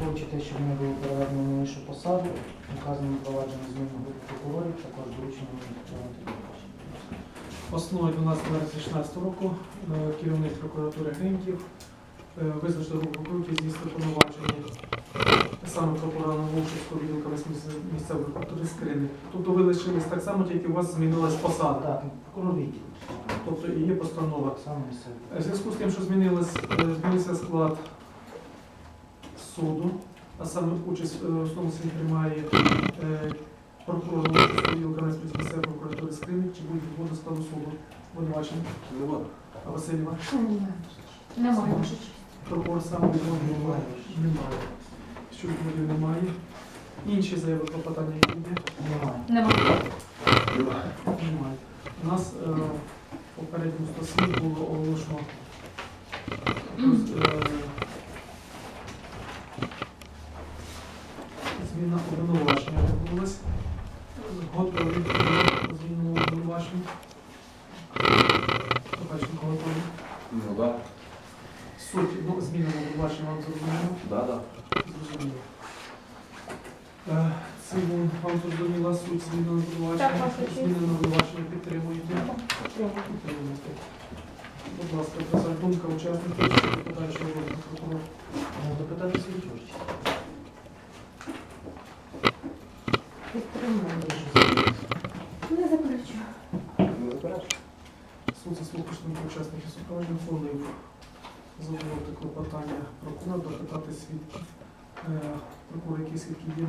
враховуючи те, що вони були переведені на іншу посаду, указано провадження зміни групи прокурорів, також доручено рішення. Основою 12 вересня 2016 року е, керівник прокуратури Гриньків е, визначив групу які здійснили повноваження саме прокурора Вовчівського відділка місцевої прокуратури Скрини. Тобто ви лишились так само, тільки у вас змінилась посада. Так, прокурор. Тобто і є постанова. Місцевий. В зв'язку з тим, що змінилось, е, змінився склад суду, а саме участь е, в основному суді приймає е, прокурор Кам'янської місцевої прокуратури Скрини, чи буде відводу складу суду обвинувачення. А Васильєва? Немає, честь. Прокурор сам немає. Немає. Що немає. Інші заяви про питання є? Немає. Немає. Немає. У нас е, в попередньому стосунку було оголошено е, зміна обвинувачення відбулась. Готові до зміну обвинувачення. Побачимо, готові. Ну да. Суть ну, зміни обвинувачення вам зрозуміло. Да, да. Зрозуміло. Е, Симон, вам зрозуміла суть зміни обвинувачення? Так. Зміни обвинувачення підтримуєте? Підтримуєте. Будь ласка, думка учасників подальшого розвитку прокурора. Ну, допитати слідчого Слухачним учасників супроводження ухвалив задоволити клопотання прокурора допитати свідків. Е, Прокурор, які свідки є,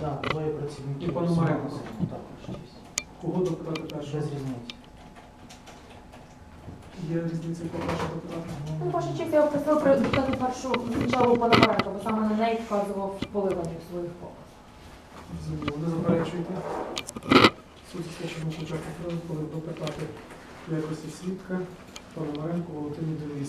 Так, двоє працівників. І Пономаренко. Кого допитати першого? Без різниці. Є різниця, кого першого допитати? Ну, ваша честь, я просила прочитати першу жалобу Пономаренка, бо саме на неї вказував поливання в своїх показах. Зрозуміло. Не в якості свідка Пономаренко Володимир Денис.